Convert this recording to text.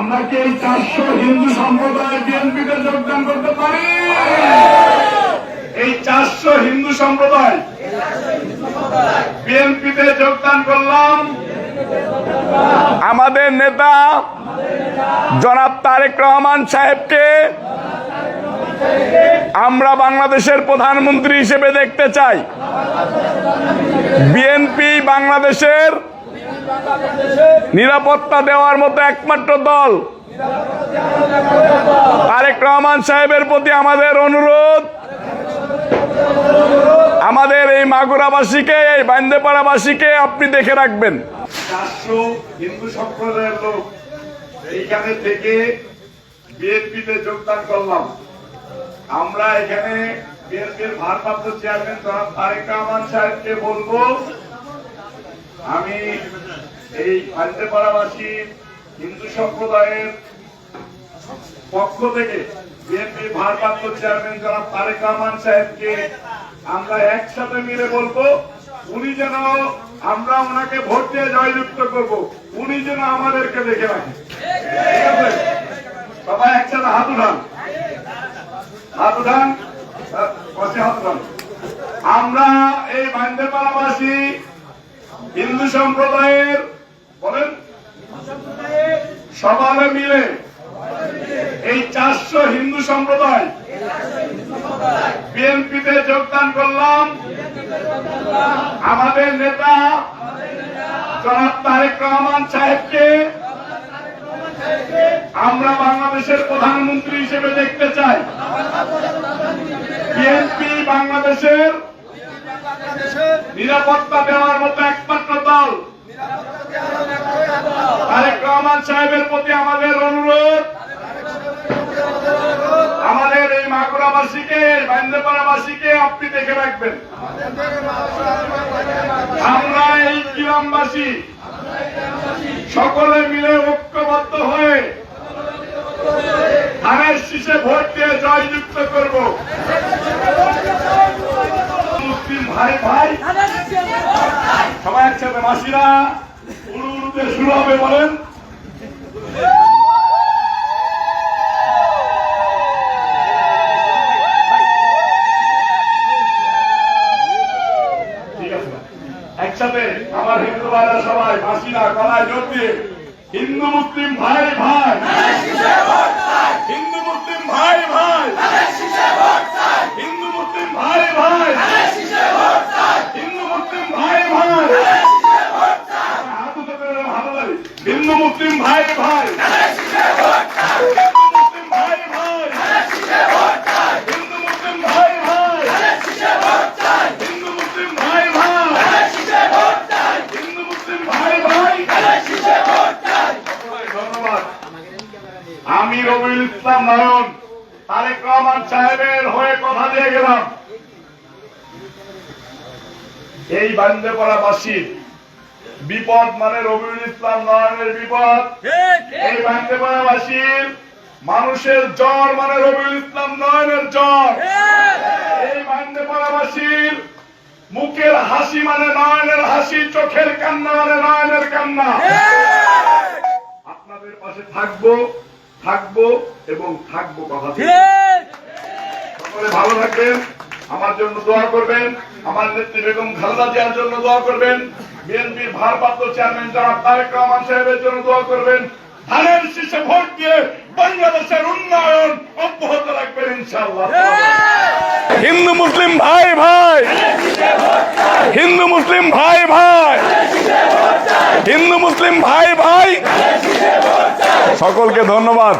আমরা কি এই চারশো হিন্দু সম্প্রদায় বিএনপিতে যোগদান করতে পারি? এই চারশো হিন্দু সম্প্রদায় বিএনপিতে যোগদান করলাম। আমাদের নেতা জনাব তারেক রহমান সাহেবকে আমরা বাংলাদেশের প্রধানমন্ত্রী হিসেবে দেখতে চাই। বিএনপি বাংলাদেশের নিরাপত্তা দেওয়ার মতো একমাত্র দল। তারেক রহমান সাহেবের প্রতি আমাদের অনুরোধ, আমাদের এই মাগুরাবাসীকে, এই বান্দেপাড়াবাসীকে আপনি দেখে রাখবেন। হিন্দু সম্প্রদায়ের লোক, এইখানে থেকে বিএনপিতে যোগদান করলাম। আমরা এখানে বিএনপির ভারপ্রাপ্ত চেয়ারম্যান তারেক রহমান সাহেবকে বলব আমি এই পান্ডেপাড়াবাসী হিন্দু সম্প্রদায়ের পক্ষ থেকে বিএনপির ভারপ্রাপ্ত চেয়ারম্যান জনাব তারেক রহমান সাহেবকে আমরা একসাথে মিলে বলব, উনি যেন আমরা ওনাকে ভোট দিয়ে জয়যুক্ত করব, উনি যেন আমাদেরকে দেখে রাখে ঠিক আছে? সবাই একসাথে হাত উঠান। হাত উঠান হাত উঠান। আমরা এই বান্দেপাড়াবাসী হিন্দু সম্প্রদায়ের, বলেন, সবাই মিলে এই চারশো হিন্দু সম্প্রদায় বিএনপিতে যোগদান করলাম। আমাদের নেতা জনাব তারেক রহমান সাহেবকে আমরা বাংলাদেশের প্রধানমন্ত্রী হিসেবে দেখতে চাই। বিএনপি বাংলাদেশের নিরাপত্তা দেওয়ার মতো একমাত্র দল। তারেক রহমান সাহেবের প্রতি আমাদের অনুরোধ। আমাদের এই মাগুরাবাসীকে, বান্দেপাড়াবাসীকে আপনি দেখে রাখবেন। আমরা এই গ্রামবাসী সকলে মিলে ঐক্যবদ্ধ হয়ে ধানের শীষে ভোট দিয়ে জয়যুক্ত করব। মুসলিম ভাই ভাই। মাসিরা উড়ু উড়ুতে শুরু হবে, বলেন। একসাথে আমার হিন্দু ভাইরা সবাই মাসিরা গলায় হিন্দু মুসলিম ভাই ভাই। হিন্দু মুসলিম ভাই আমি রবিউল ইসলাম নয়ন তারেক রহমান সাহেবের হয়ে কথা দিয়ে গেলাম। এই বান্দেপাড়াবাসীর বিপদ মানে রবিউল ইসলাম নয়নের বিপদ। এই বান্দেপাড়াবাসীর মানুষের জ্বর মানে রবিউল ইসলাম নয়নের জ্বর। হাসি মানে নয়নের হাসি চোখের কান্না মানে নয়নের কান্না। আপনাদের পাশে থাকব থাকব এবং থাকব কথা সকলে ভালো থাকবেন আমার জন্য দোয়া করবেন আমার নেত্রী বেগম খালেদা জিয়ার জন্য দোয়া করবেন বিএনপির ভারপ্রাপ্ত চেয়ারম্যান জনাব তারেক রহমান সাহেবের জন্য দোয়া করবেন ধানের শীষে ভোট দিয়ে বাংলাদেশের উন্নয়ন অব্যাহত রাখবেন ইনশাআল্লাহ। হিন্দু মুসলিম ভাই ভাই। হিন্দু মুসলিম ভাই ভাই। হিন্দু মুসলিম ভাই ভাই। সকলকে ধন্যবাদ।